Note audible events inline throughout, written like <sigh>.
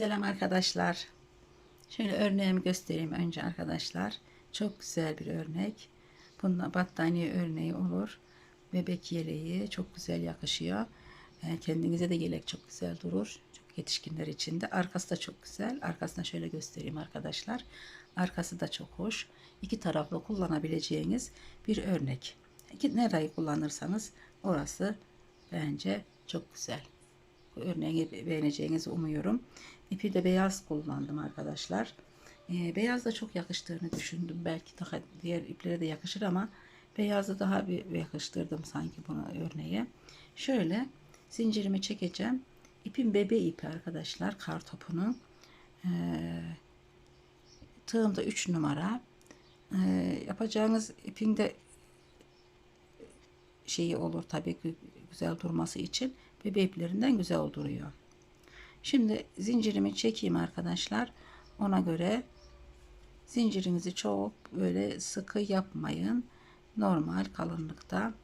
Selam arkadaşlar. Şöyle örneğimi göstereyim önce arkadaşlar. Çok güzel bir örnek. Bununla battaniye örneği olur. Bebek yeleği çok güzel yakışıyor. Ee, Kendinize de yelek çok güzel durur. Çok yetişkinler için de. Arkası da çok güzel. Arkasına şöyle göstereyim arkadaşlar. Arkası da çok hoş. İki taraflı kullanabileceğiniz bir örnek. Nereyi kullanırsanız orası bence çok güzel. Örneği beğeneceğinizi umuyorum. İpi de beyaz kullandım arkadaşlar. Ee, beyaz da çok yakıştığını düşündüm. Belki daha diğer iplere de yakışır ama beyazı daha bir yakıştırdım sanki bunu örneğe. Şöyle zincirimi çekeceğim. İpin bebe ipi arkadaşlar. Kar topunun. Ee, tığım da 3 numara. Ee, yapacağınız ipin de şeyi olur tabii ki güzel durması için bebe iplerinden güzel duruyor. Şimdi zincirimi çekeyim arkadaşlar. Ona göre zincirinizi çok böyle sıkı yapmayın. Normal kalınlıkta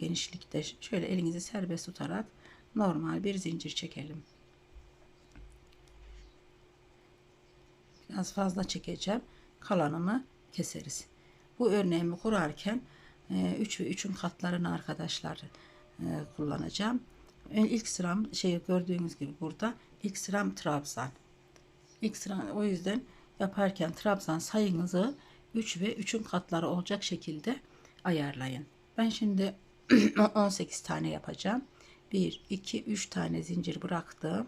genişlikte şöyle elinizi serbest tutarak normal bir zincir çekelim. Biraz fazla çekeceğim. Kalanını keseriz. Bu örneğimi kurarken 3 ve 3'ün katlarını arkadaşlar e, kullanacağım. İlk sıram şey gördüğünüz gibi burada ilk sıram trabzan. İlk sıra o yüzden yaparken trabzan sayınızı 3 ve 3'ün katları olacak şekilde ayarlayın. Ben şimdi <clears throat> 18 tane yapacağım. 1 2 3 tane zincir bıraktım.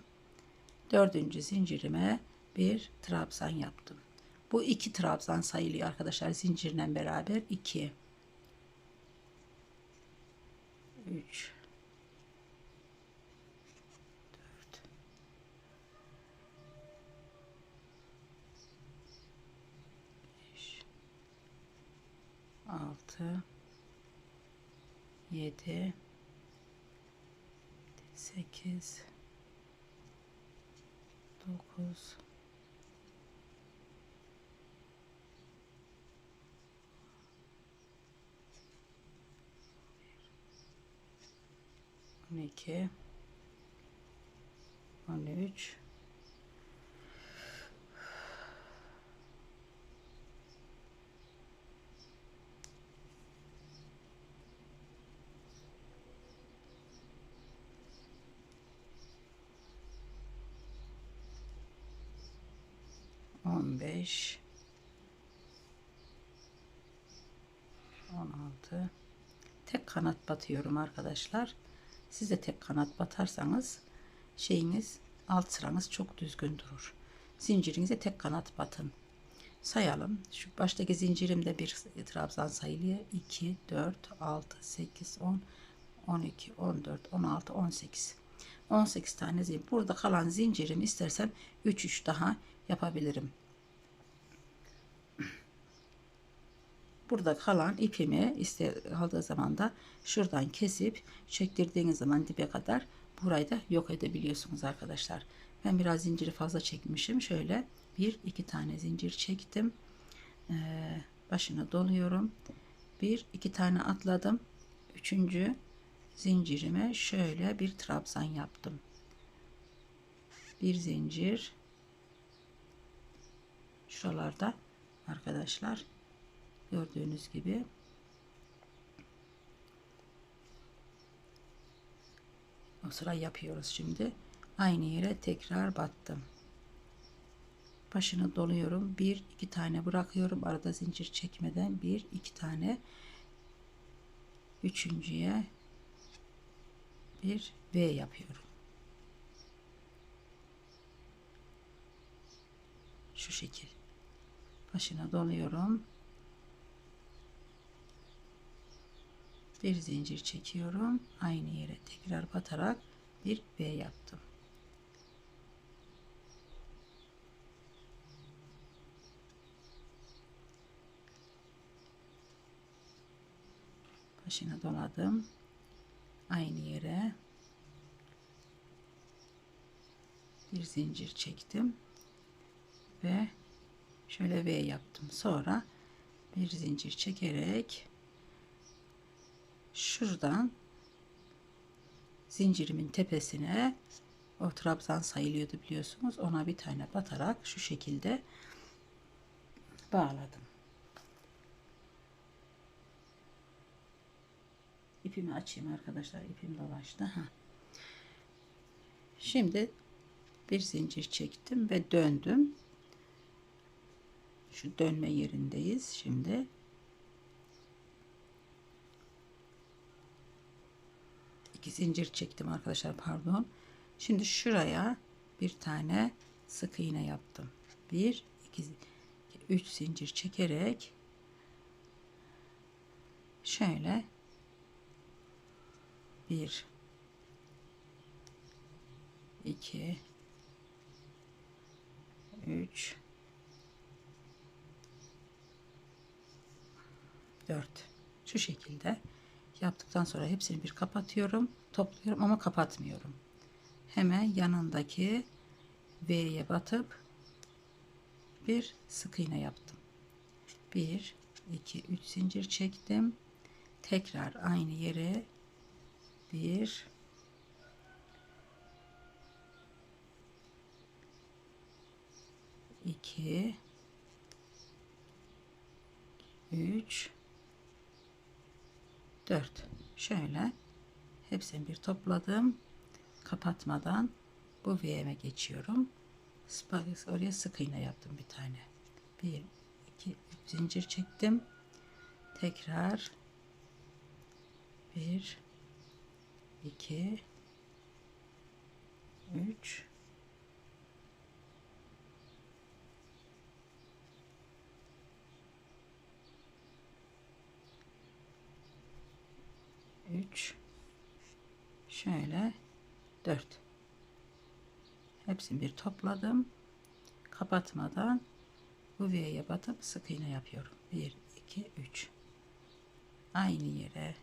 Dördüncü zincirime bir trabzan yaptım. Bu iki trabzan sayılıyor arkadaşlar zincirle beraber 2 3 4 5 6 7 8 9 12 13 15 16 tek kanat batıyorum arkadaşlar. Siz de tek kanat batarsanız şeyiniz alt sıranız çok düzgün durur. Zincirinize tek kanat batın. Sayalım. Şu baştaki zincirimde bir trabzan sayılıyor. 2 4 6 8 10 12 14 16 18 18 tane zincir burada kalan zincirim istersen 3 3 daha yapabilirim burada kalan ipimi iste aldığı zaman da şuradan kesip çektirdiğiniz zaman dibe kadar burayı da yok edebiliyorsunuz arkadaşlar. Ben biraz zinciri fazla çekmişim. Şöyle bir iki tane zincir çektim. Ee, başına doluyorum. Bir iki tane atladım. Üçüncü zincirime şöyle bir trabzan yaptım. Bir zincir şuralarda arkadaşlar Gördüğünüz gibi. O sıra yapıyoruz şimdi. Aynı yere tekrar battım. Başını doluyorum. Bir iki tane bırakıyorum. Arada zincir çekmeden bir iki tane. Üçüncüye bir V yapıyorum. Şu şekil. Başına doluyorum. Bir zincir çekiyorum. Aynı yere tekrar batarak bir V yaptım. Başına doladım. Aynı yere bir zincir çektim ve şöyle V yaptım. Sonra bir zincir çekerek şuradan zincirimin tepesine O trabzan sayılıyordu biliyorsunuz. Ona bir tane batarak şu şekilde bağladım. İpimi açayım arkadaşlar. İpim dolaştı. Ha. Şimdi bir zincir çektim ve döndüm. Şu dönme yerindeyiz şimdi. İki zincir çektim arkadaşlar pardon. Şimdi şuraya bir tane sık iğne yaptım. Bir, iki, üç zincir çekerek şöyle bir, iki, üç, dört. Şu şekilde yaptıktan sonra hepsini bir kapatıyorum. Topluyorum ama kapatmıyorum. Hemen yanındaki V'ye batıp bir sık iğne yaptım. 1 2 3 zincir çektim. Tekrar aynı yere 1 2 3 4 şöyle hepsini bir topladım. Kapatmadan bu V'ye geçiyorum. Spagetti oraya sık iğne yaptım bir tane. 1 2 3 zincir çektim. Tekrar 1 2 3 3 şöyle 4 hepsini bir topladım. Kapatmadan bu V'ye batıp sık iğne yapıyorum. 1 2 3 aynı yere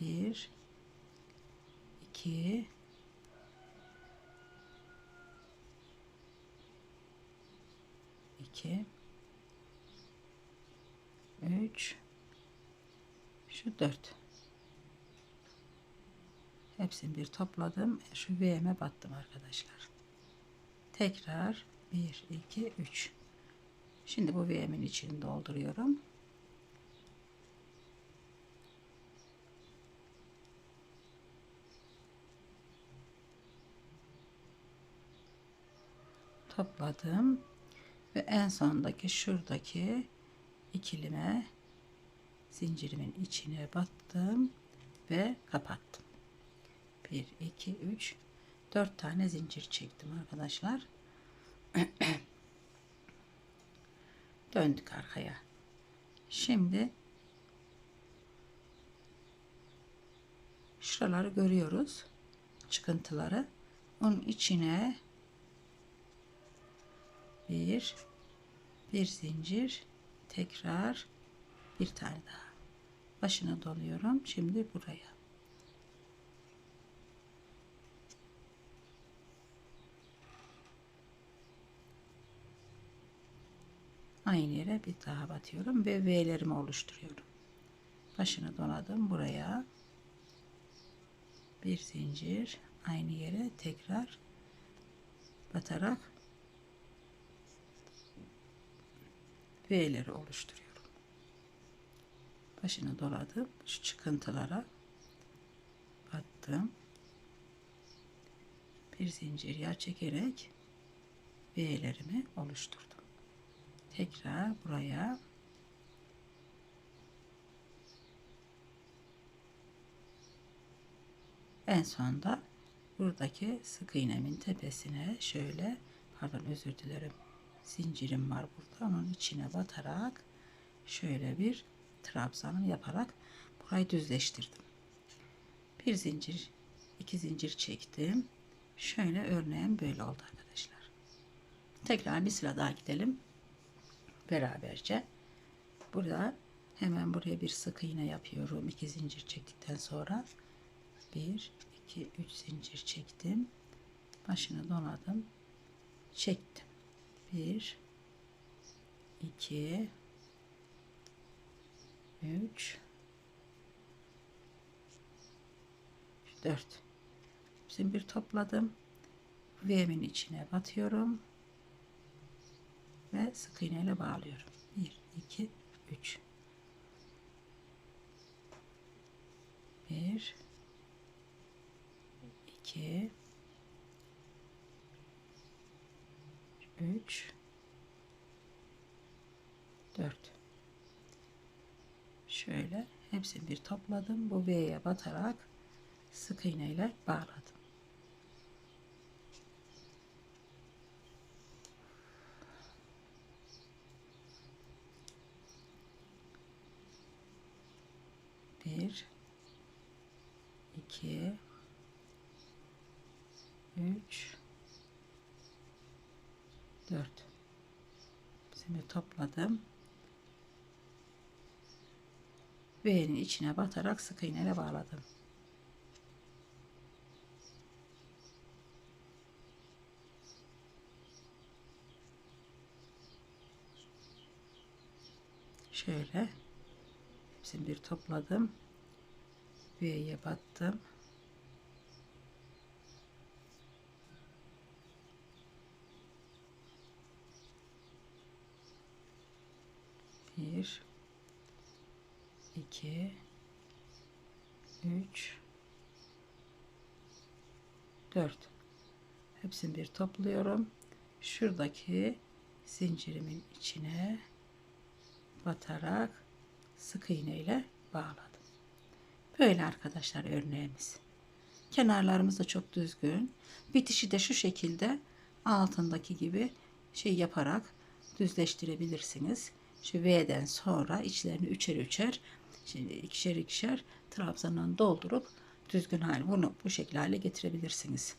1 2 2 3 şu 4 Hepsini bir topladım. Şu V'me battım arkadaşlar. Tekrar 1, 2, 3. Şimdi bu V'min içini dolduruyorum. Topladım. Ve en sondaki şuradaki ikilime zincirimin içine battım ve kapattım. 1 2 3 4 tane zincir çektim arkadaşlar. <clears throat> Döndük arkaya. Şimdi şuraları görüyoruz çıkıntıları. Onun içine bir bir zincir tekrar bir tane daha. Başına doluyorum. Şimdi buraya aynı yere bir daha batıyorum ve V'lerimi oluşturuyorum. Başını doladım buraya. Bir zincir aynı yere tekrar batarak V'leri oluşturuyorum. Başını doladım. Şu çıkıntılara battım. Bir zincir yer çekerek V'lerimi oluşturdum tekrar buraya. En sonda buradaki sık iğnemin tepesine şöyle pardon özür dilerim zincirim var burada. Onun içine batarak şöyle bir trabzanı yaparak burayı düzleştirdim. Bir zincir iki zincir çektim. Şöyle örneğim böyle oldu arkadaşlar. Tekrar bir sıra daha gidelim beraberce. Burada hemen buraya bir sık iğne yapıyorum. iki zincir çektikten sonra bir, iki, üç zincir çektim. Başını doladım. Çektim. Bir, iki, üç, dört. Şimdi bir topladım. V'min içine batıyorum ve sık iğne ile bağlıyorum. 1 2 3 1 2 3 4 Şöyle hepsini bir topladım. Bu V'ye batarak sık iğne ile bağladım. 2 3 4 Şimdi topladım. Ve elin içine batarak sık iğneyle bağladım. Şöyle hepsini bir topladım. V'ye battım. Bir, iki, üç, dört. Hepsini bir topluyorum. Şuradaki zincirimin içine batarak sık iğne ile bağladım. Böyle arkadaşlar örneğimiz. Kenarlarımız da çok düzgün. Bitişi de şu şekilde altındaki gibi şey yaparak düzleştirebilirsiniz. Şu V'den sonra içlerini üçer üçer şimdi ikişer ikişer trabzandan doldurup düzgün hale bunu bu şekilde hale getirebilirsiniz.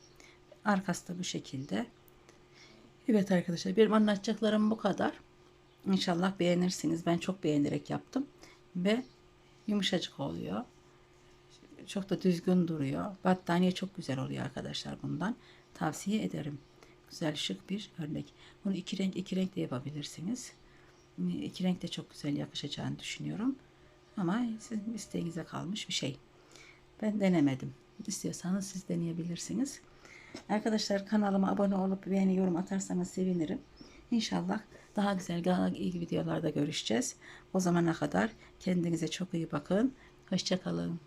Arkası da bu şekilde. Evet arkadaşlar benim anlatacaklarım bu kadar. İnşallah beğenirsiniz. Ben çok beğenerek yaptım ve yumuşacık oluyor. Çok da düzgün duruyor. Battaniye çok güzel oluyor arkadaşlar bundan. Tavsiye ederim. Güzel şık bir örnek. Bunu iki renk iki renk de yapabilirsiniz. İki renk de çok güzel yakışacağını düşünüyorum. Ama sizin isteğinize kalmış bir şey. Ben denemedim. İstiyorsanız siz deneyebilirsiniz. Arkadaşlar kanalıma abone olup beğeni yorum atarsanız sevinirim. İnşallah daha güzel, daha iyi videolarda görüşeceğiz. O zamana kadar kendinize çok iyi bakın. Hoşçakalın.